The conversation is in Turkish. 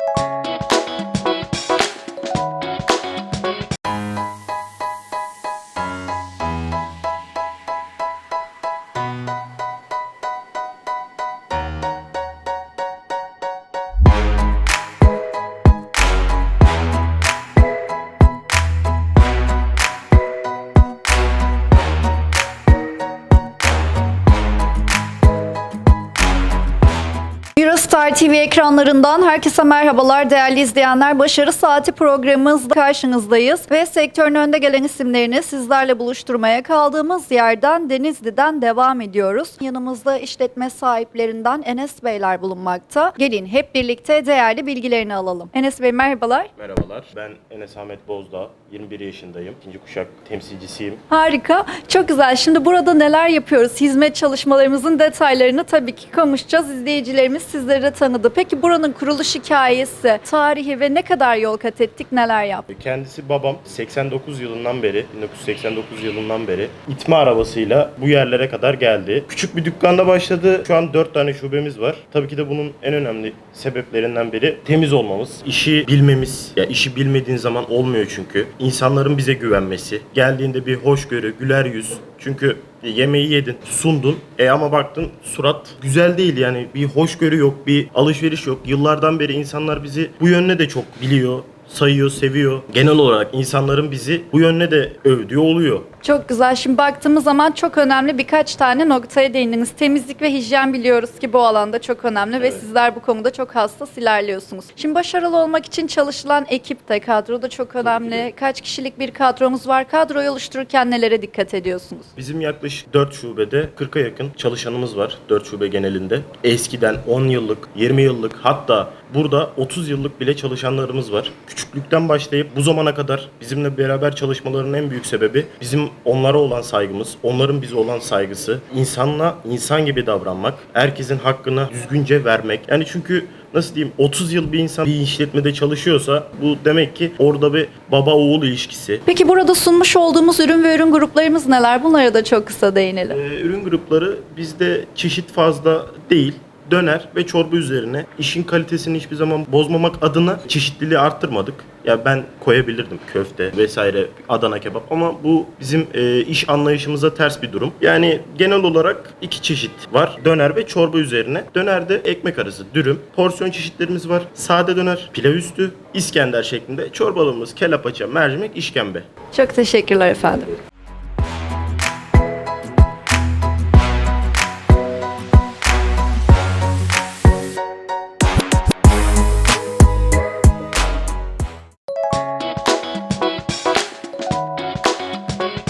you Eurostar TV ekranlarından herkese merhabalar değerli izleyenler. Başarı Saati programımızda karşınızdayız ve sektörün önde gelen isimlerini sizlerle buluşturmaya kaldığımız yerden Denizli'den devam ediyoruz. Yanımızda işletme sahiplerinden Enes Beyler bulunmakta. Gelin hep birlikte değerli bilgilerini alalım. Enes Bey merhabalar. Merhabalar. Ben Enes Ahmet Bozdağ. 21 yaşındayım. İkinci kuşak temsilcisiyim. Harika. Çok güzel. Şimdi burada neler yapıyoruz? Hizmet çalışmalarımızın detaylarını tabii ki konuşacağız. İzleyicilerimiz sizleri de tanıdı. Peki buranın kuruluş hikayesi, tarihi ve ne kadar yol kat ettik, neler yaptık? Kendisi babam 89 yılından beri, 1989 yılından beri itme arabasıyla bu yerlere kadar geldi. Küçük bir dükkanda başladı. Şu an 4 tane şubemiz var. Tabii ki de bunun en önemli sebeplerinden biri temiz olmamız. İşi bilmemiz. Ya işi bilmediğin zaman olmuyor çünkü. İnsanların bize güvenmesi. Geldiğinde bir hoşgörü, güler yüz. Çünkü yemeği yedin, sundun. E ama baktın surat güzel değil yani bir hoşgörü yok, bir alışveriş yok. Yıllardan beri insanlar bizi bu yönde de çok biliyor, sayıyor, seviyor. Genel olarak insanların bizi bu yönde de övdüğü oluyor. Çok güzel. Şimdi baktığımız zaman çok önemli birkaç tane noktaya değindiniz. Temizlik ve hijyen biliyoruz ki bu alanda çok önemli ve Evet. sizler bu konuda çok hassas ilerliyorsunuz. Şimdi başarılı olmak için çalışılan ekip de kadro da çok önemli. Kaç kişilik bir kadromuz var? Kadroyu oluştururken nelere dikkat ediyorsunuz? Bizim yaklaşık 4 şubede 40'a yakın çalışanımız var 4 şube genelinde. Eskiden 10 yıllık, 20 yıllık hatta burada 30 yıllık bile çalışanlarımız var. Küçüklükten başlayıp bu zamana kadar bizimle beraber çalışmalarının en büyük sebebi bizim onlara olan saygımız, onların bize olan saygısı, insanla insan gibi davranmak, herkesin hakkını düzgünce vermek. Yani çünkü nasıl diyeyim 30 yıl bir insan bir işletmede çalışıyorsa bu demek ki orada bir baba oğul ilişkisi, Peki burada sunmuş olduğumuz ürün ve ürün gruplarımız neler? Bunlara da çok kısa değinelim. Ee, ürün grupları bizde çeşit fazla değil. Döner ve çorba üzerine işin kalitesini hiçbir zaman bozmamak adına çeşitliliği arttırmadık. Ya ben koyabilirdim köfte vesaire Adana kebap ama bu bizim e, iş anlayışımıza ters bir durum. Yani genel olarak iki çeşit var. Döner ve çorba üzerine. Dönerde ekmek arası dürüm. Porsiyon çeşitlerimiz var. Sade döner, pilav üstü, İskender şeklinde çorbalığımız kelle paça, mercimek, işkembe. Çok teşekkürler efendim.